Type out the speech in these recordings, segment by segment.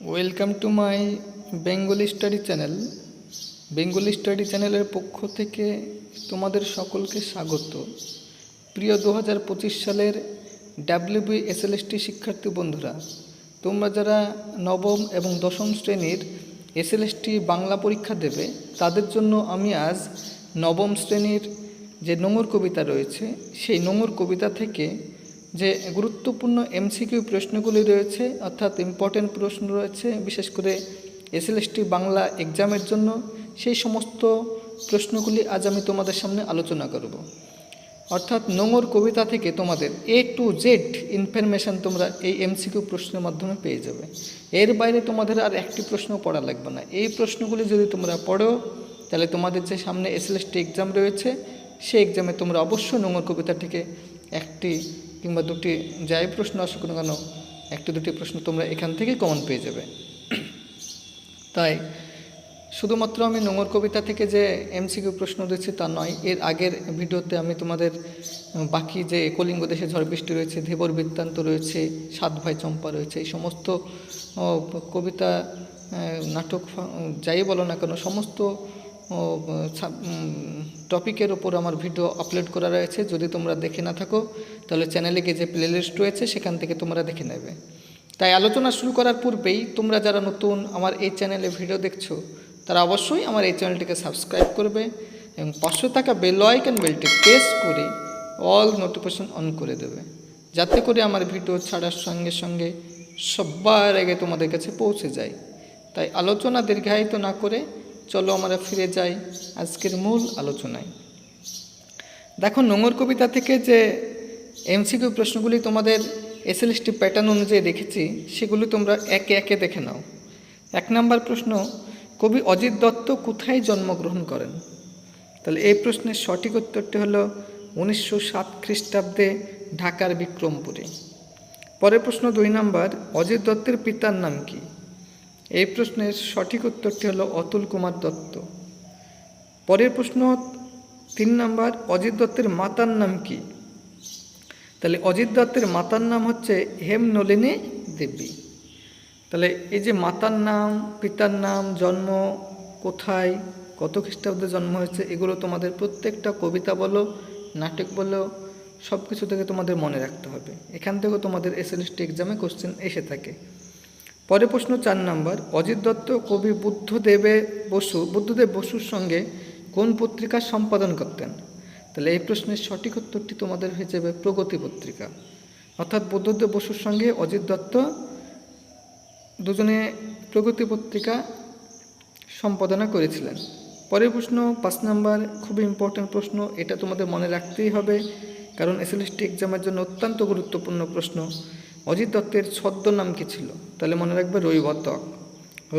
Welcome to my Bengali study channel Bengali study চ্যানেলের পক্ষ থেকে তোমাদের সকলকে স্বাগত। প্রিয় দু হাজার পঁচিশ সালের ডাব্লিউবি এসএলএসটি শিক্ষার্থী বন্ধুরা, তোমরা যারা নবম এবং দশম শ্রেণির এসএলএসটি বাংলা পরীক্ষা দেবে, তাদের জন্য আমি আজ নবম শ্রেণির যে নোংর কবিতা রয়েছে, সেই নোংর কবিতা থেকে যে গুরুত্বপূর্ণ এমসিকিউ প্রশ্নগুলি রয়েছে, অর্থাৎ ইম্পর্টেন্ট প্রশ্ন রয়েছে, বিশেষ করে এসএলএসটি বাংলা এক্সামের জন্য, সেই সমস্ত প্রশ্নগুলি আজ আমি তোমাদের সামনে আলোচনা করব। অর্থাৎ নোংর কবিতা থেকে তোমাদের এ টু জেড ইনফরমেশান তোমরা এই এমসিকিউ প্রশ্নের মাধ্যমে পেয়ে যাবে। এর বাইরে তোমাদের আর একটি প্রশ্ন পড়া লাগবে না। এই প্রশ্নগুলি যদি তোমরা পড়ো, তাহলে তোমাদের যে সামনে এসএলএসটি এক্সাম রয়েছে, সেই এক্সামে তোমরা অবশ্যই নোংর কবিতা থেকে একটি কিংবা দুটি যাই প্রশ্ন আসুক না কেন, একটি দুটি প্রশ্ন তোমরা এখান থেকে কমন পেয়ে যাবে। তাই শুধুমাত্র আমি নোংর কবিতা থেকে যে এমসিকিউ প্রশ্ন দিচ্ছি তা নয়, এর আগের ভিডিওতে আমি তোমাদের বাকি যে কলিঙ্গ দেশে ঝড় বৃষ্টি রয়েছে, ধেবর বৃত্তান্ত রয়েছে, সাত ভাই চম্পা রয়েছে, এই সমস্ত কবিতা নাটক যাই বলো না কেন, সমস্ত টপিকের ওপর আমার ভিডিও আপলোড করা রয়েছে। যদি তোমরা দেখে না থাকো তাহলে চ্যানেলে গিয়ে যে প্লেলিস্ট রয়েছে, সেখান থেকে তোমরা দেখে নেবে। তাই আলোচনা শুরু করার পূর্বেই তোমরা যারা নতুন আমার এই চ্যানেলে ভিডিও দেখছ, তারা অবশ্যই আমার এই চ্যানেলটিকে সাবস্ক্রাইব করবে এবং পাশে থাকা বেল আইকন বেলটি প্রেস করে অল নোটিফিকেশন অন করে দেবে। যাতে করে আমার ভিডিও ছাড়ার সঙ্গে সঙ্গে সবার আগে তোমাদের কাছে পৌঁছে যায়। তাই আলোচনা দীর্ঘায়িত না করে চলো আমরা ফিরে যাই আজকের মূল আলোচনায়। দেখো নোংর কবিতা থেকে যে এমসিকিউ প্রশ্নগুলি তোমাদের এসএলএসটি প্যাটার্ন অনুযায়ী রেখেছি সেগুলি তোমরা একে একে দেখে নাও। এক নম্বর প্রশ্ন, কবি অজিত দত্ত কোথায় জন্মগ্রহণ করেন? তাহলে এই প্রশ্নের সঠিক উত্তরটি হলো উনিশশো সাত খ্রিস্টাব্দে ঢাকার বিক্রমপুরে। পরের প্রশ্ন দুই নম্বর, অজিত দত্তের পিতার নাম কি? এই প্রশ্নের সঠিক উত্তরটি হলো অতুল কুমার দত্ত। পরের প্রশ্ন তিন নম্বর, অজিত দত্তের মাতার নাম কি? তাহলে অজিত দত্তের মাতার নাম হচ্ছে হেমনলিনী দেবী। তাহলে এই যে মাতার নাম, পিতার নাম, জন্ম কোথায়, কত খ্রিস্টাব্দে জন্ম হয়েছে, এগুলো তোমাদের প্রত্যেকটা কবিতা বলো, নাটক বলো সব কিছু থেকে তোমাদের মনে রাখতে হবে। এখান থেকেও তোমাদের এসএলএসটি এক্সামে কোশ্চেন এসে থাকে। পরে প্রশ্ন চার নম্বর, অজিত দত্ত কবি বুদ্ধদেবে বসু, বুদ্ধদেব বসুর সঙ্গে কোন পত্রিকা সম্পাদন করতেন? তাহলে এই প্রশ্নের সঠিক উত্তরটি তোমাদের হয়ে যাবে প্রগতি পত্রিকা। অর্থাৎ বুদ্ধদেব বসুর সঙ্গে অজিত দত্ত দুজনে প্রগতি পত্রিকা সম্পাদনা করেছিলেন। পরের প্রশ্ন, পাঁচ নাম্বার খুবই ইম্পর্ট্যান্ট প্রশ্ন, এটা তোমাদের মনে রাখতেই হবে, কারণ এসএলএসটি এক্সামের জন্য অত্যন্ত গুরুত্বপূর্ণ প্রশ্ন। অজিত দত্তের ছদ্মনাম কী ছিল? তাহলে মনে রাখবে রৈবতক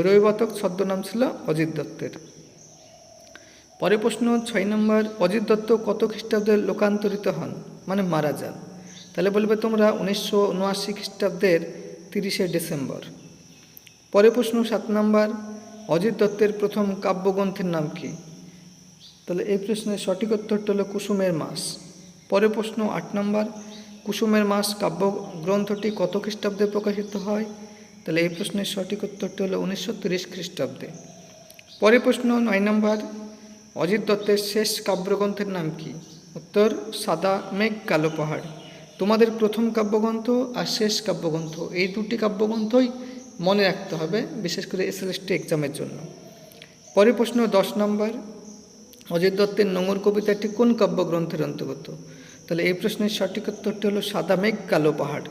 রৈবতক ছদ্মনাম ছিল অজিত দত্তের। পরের প্রশ্ন ছয় নম্বর, অজিত দত্ত কত খ্রিস্টাব্দে লোকান্তরিত হন? মানে মারা যান। তাহলে বলবে তোমরা উনিশশো উনআশি খ্রিস্টাব্দের তিরিশে ডিসেম্বর। পরে প্রশ্ন সাত নম্বর, অজিত দত্তের প্রথম কাব্যগ্রন্থের নাম কি? তাহলে এই প্রশ্নের সঠিক উত্তরটা হলো কুসুমের মাস। পরে প্রশ্ন আট নম্বর, কুসুমের মাস কাব্য গ্রন্থটি কত খ্রিস্টাব্দে প্রকাশিত হয়? তাহলে এই প্রশ্নের সঠিক উত্তরটি হলো উনিশশো তিরিশ খ্রিস্টাব্দে। পরের প্রশ্ন নয় নম্বর অজিত দত্তের শেষ কাব্যগ্রন্থের নাম কি? উত্তর, সাদা মেঘ, কালো পাহাড়। তোমাদের প্রথম কাব্যগ্রন্থ আর শেষ কাব্যগ্রন্থ, এই দুটি কাব্যগ্রন্থই মনে রাখতে হবে, বিশেষ করে এসএলএসটি এক্সামের জন্য। পরের প্রশ্ন, দশ নম্বর। অজিত দত্তের নোংর কবিতাটি কোন কাব্যগ্রন্থের অন্তর্গত? তাহলে এই প্রশ্নের সঠিক উত্তরটি হলো, সাদা মেঘ, কালো পাহাড়।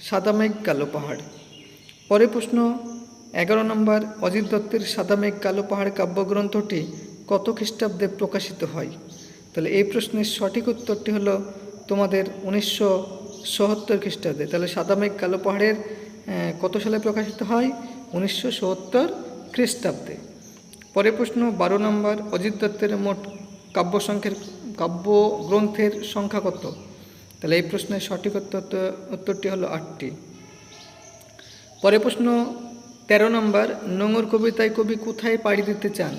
সাদা মেঘ, কালো পাহাড়। পরের প্রশ্ন, এগারো নম্বর। অজিত দত্তের সাদা মেঘ, কালো পাহাড় কাব্যগ্রন্থটি কত খ্রিস্টাব্দে প্রকাশিত হয়? তাহলে এই প্রশ্নের সঠিক উত্তরটি হলো তোমাদের উনিশশো সত্তর খ্রিস্টাব্দে। তাহলে সাদা মেঘ কালো পাহাড়ের কত সালে প্রকাশিত হয়? উনিশশো সত্তর খ্রিস্টাব্দে। পরের প্রশ্ন, বারো নম্বর, অজিত দত্তের মোট কাব্য সংখ্যের কাব্য গ্রন্থের সংখ্যা কত? তাহলে এই প্রশ্নের সঠিক উত্তর, উত্তরটি হলো আটটি। পরের প্রশ্ন, তেরো নম্বর নোংর কবিতায় কবি কোথায় পাড়ি দিতে চান?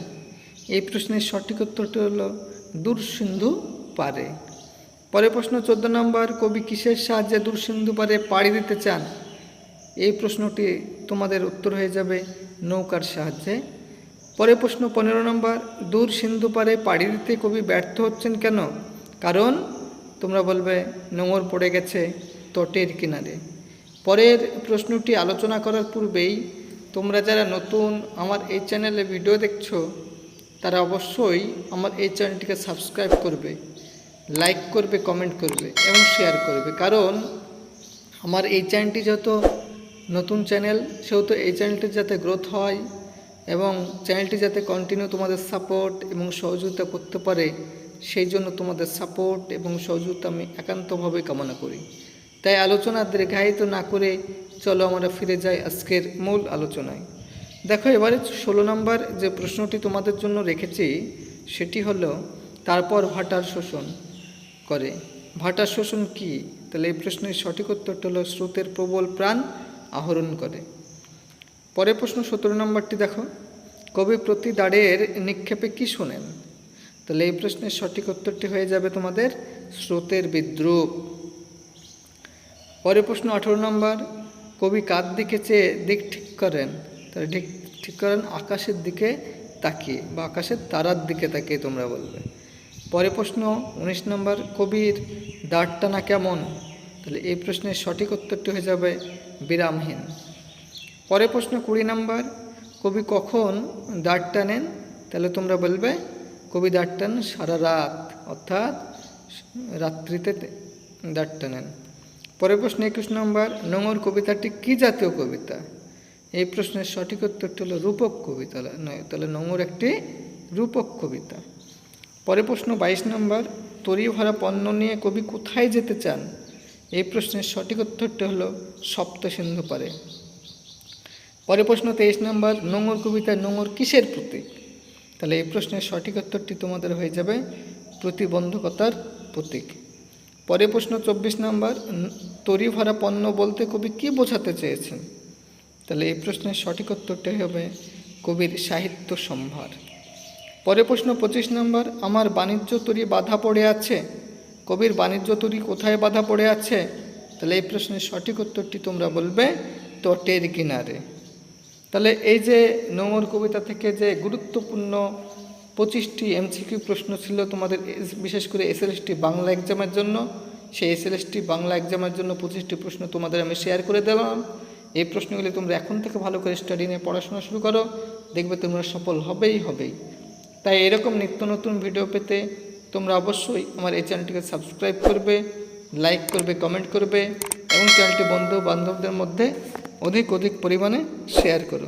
এই প্রশ্নের সঠিক উত্তরটি হলো দূর সিন্ধু পারে। পরের প্রশ্ন, চোদ্দ নম্বর, কবি কিসের সাহায্যে দূর সিন্ধু পারে পাড়ি দিতে চান? এই প্রশ্নটি তোমাদের উত্তর হয়ে যাবে নৌকার সাহায্যে। পরে প্রশ্ন, পনেরো নম্বর দূর সিন্ধু পারে পাড়ি দিতে কবি ব্যর্থ হচ্ছেন কেন? কারণ তোমরা বলবে নোংর পড়ে গেছে তটের কিনারে। পরের প্রশ্নটি আলোচনা করার পূর্বেই তোমরা যারা নতুন আমার এই চ্যানেলে ভিডিও দেখছ তারা অবশ্যই আমার এই চ্যানেলটিকে সাবস্ক্রাইব করবে, লাইক করবে, কমেন্ট করবে এবং শেয়ার করবে। কারণ আমার এই চ্যানেলটি যেহেতু নতুন চ্যানেল, সেহেতু এই চ্যানেলটি যাতে গ্রোথ হয় এবং চ্যানেলটি যাতে কন্টিনিউ তোমাদের সাপোর্ট এবং সহযোগিতা করতে পারে, সেই জন্য তোমাদের সাপোর্ট এবং সহযোগিতা আমি একান্তভাবে কামনা করি। তাই আলোচনা দীর্ঘায়িত না করে চলো আমরা ফিরে যাই আজকের মূল আলোচনায়। দেখো, এবারে ষোলো নম্বর যে প্রশ্নটি তোমাদের জন্য রেখেছি, সেটি হলো, তারপর ভাটার শোষণ করে। ভাটার শোষণ কি? তাহলে এই প্রশ্নের সঠিক উত্তরটা হলো, স্রোতের প্রবল প্রাণ আহরণ করে। পরের প্রশ্ন সতেরো নম্বরটি দেখো, কবি প্রতি দাঁড়ের নিক্ষেপে কি শোনেন? তাহলে এই প্রশ্নের সঠিক উত্তরটি হয়ে যাবে তোমাদের স্রোতের বিদ্রুপ। পরের প্রশ্ন আঠেরো নম্বর, কবি কার দিকে চেয়ে দিক ঠিক করেন? তাহলে ঠিক ঠিক করেন, আকাশের দিকে তাকিয়ে বা আকাশের তারার দিকে তাকিয়ে তোমরা বলবে। পরে প্রশ্ন, উনিশ নম্বর, কবির দাঁড় টানা কেমন? তাহলে এই প্রশ্নের সঠিক উত্তরটি হয়ে যাবে বিরামহীন। পরে প্রশ্ন, কুড়ি নম্বর, কবি কখন দাঁড় টানেন তাহলে তোমরা বলবে, কবি দাঁড় টান সারা রাত, অর্থাৎ রাত্রিতে দাঁড় টানেন পরের প্রশ্ন, একুশ নম্বর নোংর কবিতাটি কি জাতীয় কবিতা? এই প্রশ্নের সঠিক উত্তরটি হলো রূপক কবিতা, নয়, তাহলে নোংর একটি রূপক কবিতা। পরে প্রশ্ন, বাইশ নম্বর তরি ভরা পণ্য নিয়ে কবি কোথায় যেতে চান? এই প্রশ্নের সঠিক উত্তরটি হলো সপ্ত সিন্ধু পারে। পরের প্রশ্ন, তেইশ নম্বর নোংর কবিতা নোংর কিসের প্রতীক? তাহলে এই প্রশ্নের সঠিক উত্তরটি তোমাদের হয়ে যাবে প্রতিবন্ধকতার প্রতীক। পরে প্রশ্ন, চব্বিশ নম্বর তরি ভরা পণ্য বলতে কবি কি বোঝাতে চেয়েছেন? তাহলে এই প্রশ্নের সঠিক উত্তরটি হবে কবির সাহিত্য সম্ভার। পরে প্রশ্ন, পঁচিশ নম্বর, আমার বাণিজ্য তরি বাধা পড়ে আছে? কবির বাণিজ্য তৈরি কোথায় বাধা পড়ে আছে? তাহলে এই প্রশ্নের সঠিক উত্তরটি তোমরা বলবে তটের কিনারে। তাহলে এই যে নোংর কবিতা থেকে যে গুরুত্বপূর্ণ পঁচিশটি এমসিকিউ প্রশ্ন ছিল তোমাদের বিশেষ করে এসএলএসটি বাংলা এক্সামের জন্য, সেই এসএলএসটি বাংলা এক্সামের জন্য পঁচিশটি প্রশ্ন তোমাদের আমি শেয়ার করে দিলাম। এই প্রশ্নগুলি তোমরা এখন থেকে ভালো করে স্টাডি নিয়ে পড়াশোনা শুরু করো, দেখবে তোমরা সফল হবেই হবেই। তাই এরকম নিত্য নতুন ভিডিও পেতে তোমরা অবশ্যই আমার এই চ্যানেলটিকে সাবস্ক্রাইব করবে লাইক করবে কমেন্ট করবে এবং চ্যানেলটি বন্ধু বান্ধবদের মধ্যে অধিক অধিক পরিমাণে শেয়ার করো।